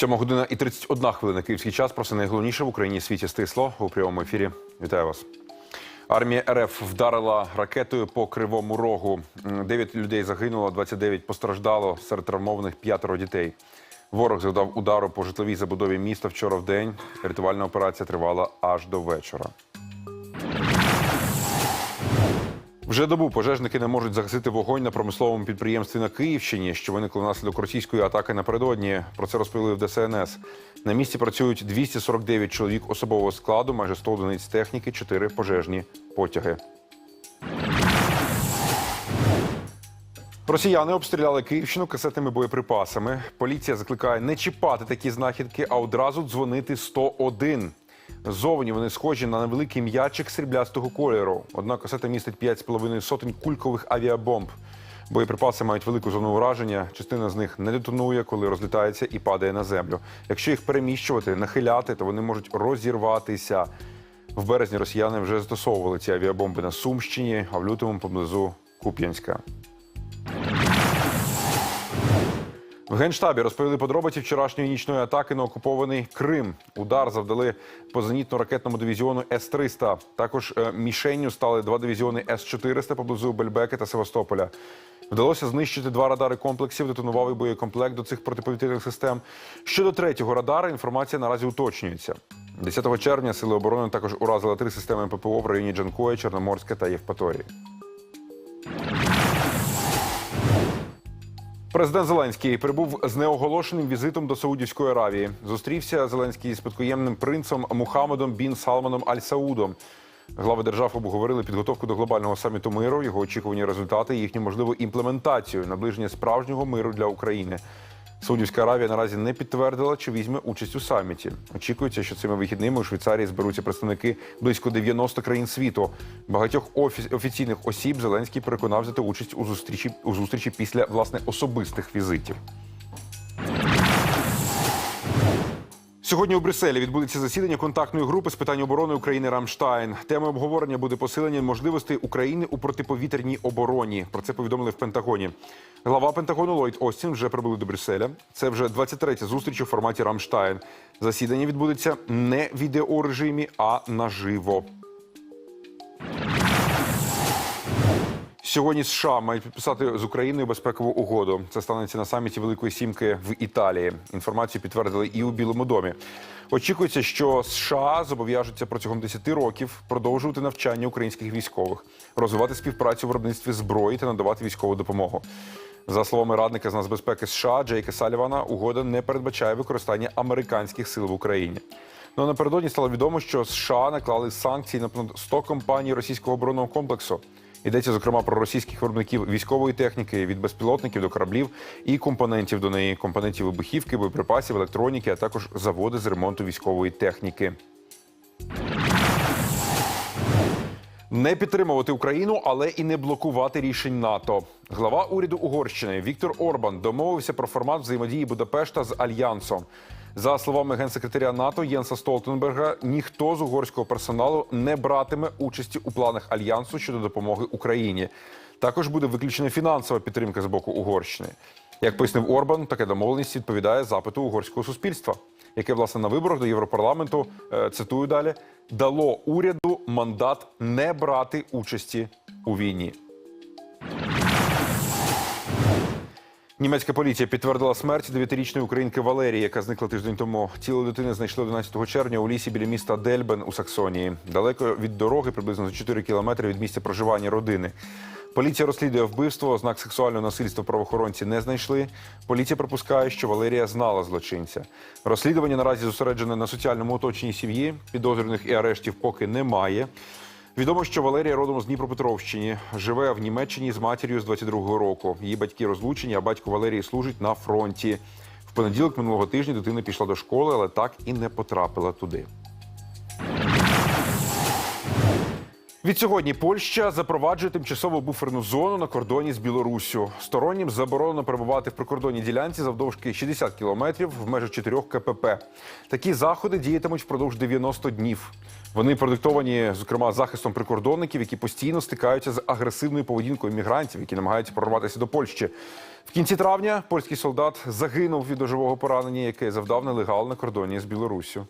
Сьома година і 31 хвилина київський час. Про все найголовніше в Україні і світі стисло у прямому ефірі. Вітаю вас. Армія РФ вдарила ракетою по кривому рогу. Дев'ять людей загинуло, 29 постраждало. Серед травмованих п'ятеро дітей. Ворог завдав удару по житловій забудові міста вчора в день. Рятувальна операція тривала аж до вечора. Вже добу пожежники не можуть загасити вогонь на промисловому підприємстві на Київщині, що виникло внаслідок російської атаки напередодні. Про це розповіли в ДСНС. На місці працюють 249 чоловік особового складу, майже 100 одиниць техніки, 4 пожежні потяги. Росіяни обстріляли Київщину касетними боєприпасами. Поліція закликає не чіпати такі знахідки, а одразу дзвонити 101. Зовні вони схожі на невеликий м'ячик сріблястого кольору. Одна касета містить 5,5 сотень кулькових авіабомб. Боєприпаси мають велику зону ураження. Частина з них не детонує, коли розлітається і падає на землю. Якщо їх переміщувати, нахиляти, то вони можуть розірватися. В березні росіяни вже застосовували ці авіабомби на Сумщині, а в лютому поблизу Куп'янська. В генштабі розповіли подробиці вчорашньої нічної атаки на окупований Крим. Удар завдали по зенітно-ракетному дивізіону С-300. Також е, мішенню стали два дивізіони С-400 поблизу Бельбеки та Севастополя. Вдалося знищити два радари комплексів, детонував і боєкомплект до цих протиповітряних систем. Щодо третього радара, інформація наразі уточнюється. 10 червня сили оборони також уразили три системи ППО в районі Джанкої, Чорноморська та Євпаторії. Президент Зеленський прибув з неоголошеним візитом до Саудівської Аравії. Зустрівся Зеленський з підкоємним принцем Мухаммедом бін Салманом Аль Саудом. Глави держав обговорили підготовку до глобального саміту миру, його очікувані результати, їхню можливу імплементацію, наближення справжнього миру для України. Саудівська Аравія наразі не підтвердила, чи візьме участь у саміті. Очікується, що цими вихідними у Швейцарії зберуться представники близько 90 країн світу. Багатьох офі- офіційних осіб Зеленський переконав взяти участь у зустрічі у зустрічі після власне особистих візитів. Сьогодні у Брюсселі відбудеться засідання контактної групи з питань оборони України Рамштайн. Темою обговорення буде посилення можливостей України у протиповітряній обороні. Про це повідомили в Пентагоні. Глава Пентагону Ллойд Остін вже прибули до Брюсселя. Це вже 23-та зустріч у форматі Рамштайн. Засідання відбудеться не в відеорежимі, а наживо. Сьогодні США мають підписати з Україною безпекову угоду. Це станеться на саміті Великої Сімки в Італії. Інформацію підтвердили і у Білому домі. Очікується, що США зобов'яжуться протягом 10 років продовжувати навчання українських військових, розвивати співпрацю в виробництві зброї та надавати військову допомогу. За словами радника з нацбезпеки США Джейка Салівана, угода не передбачає використання американських сил в Україні. Ну напередодні стало відомо, що США наклали санкції на понад 100 компаній російського оборонного комплексу. Йдеться зокрема про російських виробників військової техніки від безпілотників до кораблів і компонентів до неї, компонентів вибухівки, боєприпасів, електроніки, а також заводи з ремонту військової техніки. Не підтримувати Україну, але і не блокувати рішень НАТО. Глава уряду Угорщини Віктор Орбан домовився про формат взаємодії Будапешта з альянсом. За словами генсекретаря НАТО Єнса Столтенберга, ніхто з угорського персоналу не братиме участі у планах альянсу щодо допомоги Україні. Також буде виключена фінансова підтримка з боку Угорщини. Як пояснив Орбан, таке домовленість відповідає запиту угорського суспільства, яке власне на виборах до Європарламенту е, цитую далі дало уряду мандат не брати участі у війні. Німецька поліція підтвердила смерть дев'ятирічної українки Валерії, яка зникла тиждень тому. Тіло дитини знайшли 11 червня у лісі біля міста Дельбен у Саксонії, далеко від дороги, приблизно за 4 кілометри від місця проживання родини. Поліція розслідує вбивство, ознак сексуального насильства правоохоронці не знайшли. Поліція припускає, що Валерія знала злочинця. Розслідування наразі зосереджене на соціальному оточенні сім'ї. Підозрюваних і арештів поки немає. Відомо, що Валерія родом з Дніпропетровщини, живе в Німеччині з матір'ю з 22-го року. Її батьки розлучені, а батько Валерії служить на фронті. В понеділок минулого тижня дитина пішла до школи, але так і не потрапила туди. Відсьогодні Польща запроваджує тимчасову буферну зону на кордоні з Білоруссю. Стороннім заборонено перебувати в прикордонній ділянці завдовжки 60 кілометрів в межах 4 КПП. Такі заходи діятимуть впродовж 90 днів. Вони продиктовані, зокрема, захистом прикордонників, які постійно стикаються з агресивною поведінкою мігрантів, які намагаються прорватися до Польщі. В кінці травня польський солдат загинув від ножового поранення, яке завдав нелегал на кордоні з Білоруссю.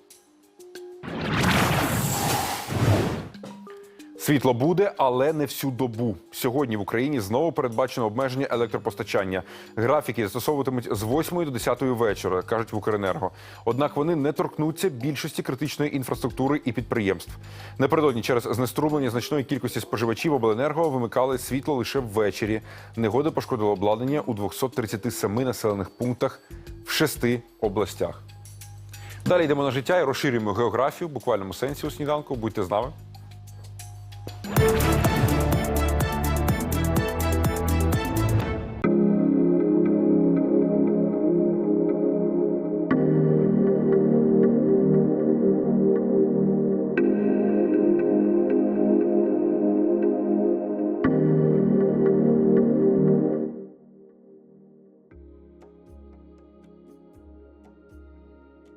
Світло буде, але не всю добу. Сьогодні в Україні знову передбачено обмеження електропостачання. Графіки застосовуватимуть з 8 до 10 вечора, кажуть в Укренерго. Однак вони не торкнуться більшості критичної інфраструктури і підприємств. Напередодні через знеструмлення значної кількості споживачів обленерго вимикали світло лише ввечері. Негода пошкодила обладнання у 237 населених пунктах в шести областях. Далі йдемо на життя і розширюємо географію в буквальному сенсі у сніданку. Будьте з нами. Yeah.